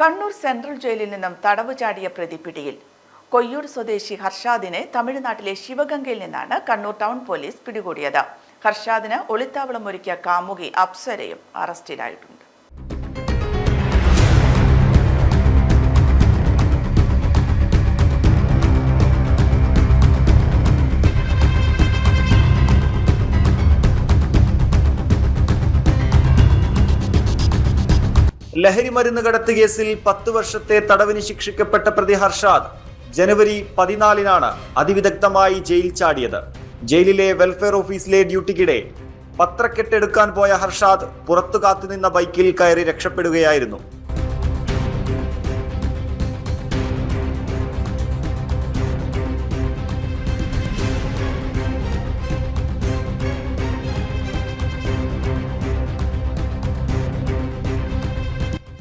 Kannur central ജയിലിൽ നിന്നും തടവ് ചാടിയ പ്രതി പിടിയിൽ. കൊയ്യൂർ സ്വദേശി ഹർഷാദിനെ തമിഴ്നാട്ടിലെ ശിവഗംഗയിൽ നിന്നാണ് കണ്ണൂർ ടൗൺ പോലീസ് പിടികൂടിയത്. ഹർഷാദിന് ഒളിത്താവളം ഒരുക്കിയ കാമുകി അപ്സരയും അറസ്റ്റിലായിട്ടുണ്ട്. ലഹരി മരുന്ന് കടത്ത് കേസിൽ പത്ത് വർഷത്തെ തടവിന് ശിക്ഷിക്കപ്പെട്ട പ്രതി ഹർഷാദ് ജനുവരി പതിനാലിനാണ് അതിവിദഗ്ധമായി ജയിൽ ചാടിയത്. ജയിലിലെ വെൽഫെയർ ഓഫീസിലെ ഡ്യൂട്ടിക്കിടെ പത്രക്കെട്ടെടുക്കാൻ പോയ ഹർഷാദ് പുറത്തു കാത്തുനിന്ന ബൈക്കിൽ കയറി രക്ഷപ്പെടുകയായിരുന്നു.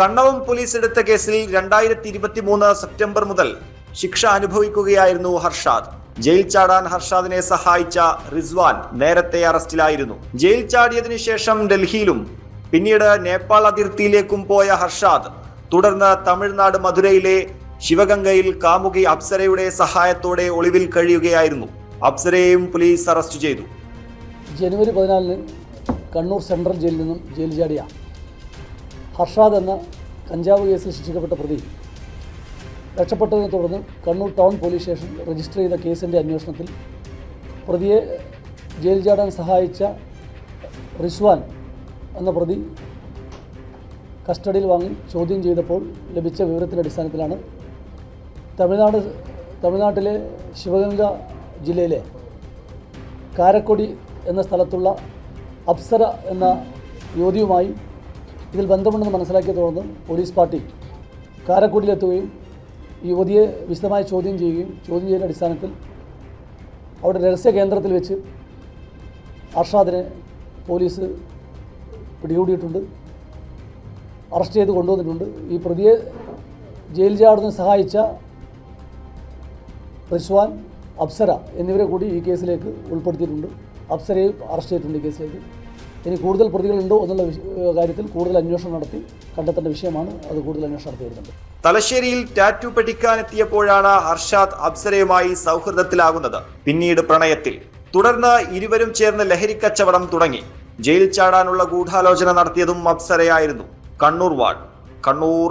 കണ്ണവം പോലീസ് എടുത്ത കേസിൽ രണ്ടായിരത്തി ഇരുപത്തി മൂന്ന് സെപ്റ്റംബർ മുതൽ ശിക്ഷ അനുഭവിക്കുകയായിരുന്നു ഹർഷാദ്. ജയിൽ ചാടാൻ ഹർഷാദിനെ സഹായിച്ച റിസ്വാൻ നേരത്തെ അറസ്റ്റിലായിരുന്നു. ജയിൽ ചാടിയതിനു ശേഷം ഡൽഹിയിലും പിന്നീട് നേപ്പാൾ അതിർത്തിയിലേക്കും പോയ ഹർഷാദ് തുടർന്ന് തമിഴ്നാട് മധുരയിലെ ശിവഗംഗയിൽ കാമുകി അപ്സരയുടെ സഹായത്തോടെ ഒളിവിൽ കഴിയുകയായിരുന്നു. അപ്സരയെയും പോലീസ് അറസ്റ്റ് ചെയ്തു. ജനുവരി പതിനാലിന് കണ്ണൂർ സെൻട്രൽ ജയിലിൽ നിന്നും ജയിൽ ചാടിയ ഹർഷാദ് എന്ന കഞ്ചാവ് കേസിൽ ശിക്ഷിക്കപ്പെട്ട പ്രതി രക്ഷപ്പെട്ടതിനെ തുടർന്ന് Kannur town police station register ചെയ്ത കേസിന്റെ അന്വേഷണത്തിൽ പ്രതിയെ ജയിൽ ചാടാൻ സഹായിച്ച റിസ്വാൻ എന്ന പ്രതി കസ്റ്റഡിയിൽ വാങ്ങി ചോദ്യം ചെയ്തപ്പോൾ ലഭിച്ച വിവരത്തിന്റെ അടിസ്ഥാനത്തിലാണ് തമിഴ്നാട് തമിഴ്നാട്ടിലെ ശിവഗംഗ ജില്ലയിലെ കാരക്കൊടി എന്ന സ്ഥലത്തുള്ള അപ്സര എന്ന യുവതിയുമായി ഇതിൽ ബന്ധമുണ്ടെന്ന് മനസ്സിലാക്കിയ തുടർന്ന് പോലീസ് പാർട്ടി കാരക്കൂട്ടിലെത്തുകയും യുവതിയെ വിശദമായി ചോദ്യം ചെയ്യുകയും ചോദ്യം ചെയ്യുന്ന അടിസ്ഥാനത്തിൽ അവിടെ രഹസ്യ കേന്ദ്രത്തിൽ വെച്ച് അർഷാദിനെ പോലീസ് പിടികൂടിയിട്ടുണ്ട്. അറസ്റ്റ് ചെയ്ത് കൊണ്ടുവന്നിട്ടുണ്ട്. ഈ പ്രതിയെ ജയിൽ ചാടുന്ന സഹായിച്ച റിസ്വാൻ അപ്സര എന്നിവരെ കൂടി ഈ കേസിലേക്ക് ഉൾപ്പെടുത്തിയിട്ടുണ്ട്. അപ്സരയും അറസ്റ്റ് ചെയ്തിട്ടുണ്ട് ഈ കേസിലേക്ക്. ഇനി കൂടുതൽ പ്രതികളുണ്ടോ എന്നുള്ള കാര്യത്തിൽ കൂടുതൽ അന്വേഷണം നടത്തി കണ്ടെത്തേണ്ട വിഷയമാണ് അത് കൂടുതൽ അന്വേഷണം നടത്തി വരുന്നുണ്ട്. തലശ്ശേരിയിൽ ടാറ്റു പഠിക്കാനെത്തിയപ്പോഴാണ് ഹർഷാദ് അപ്സരയുമായി സൗഹൃദത്തിലാകുന്നത്. പിന്നീട് പ്രണയത്തിൽ. തുടർന്ന് ഇരുവരും ചേർന്ന് ലഹരി കച്ചവടം തുടങ്ങി. ജയിൽ ചാടാനുള്ള ഗൂഢാലോചന നടത്തിയതും അപ്സരയായിരുന്നു. Kannur ward. Kannur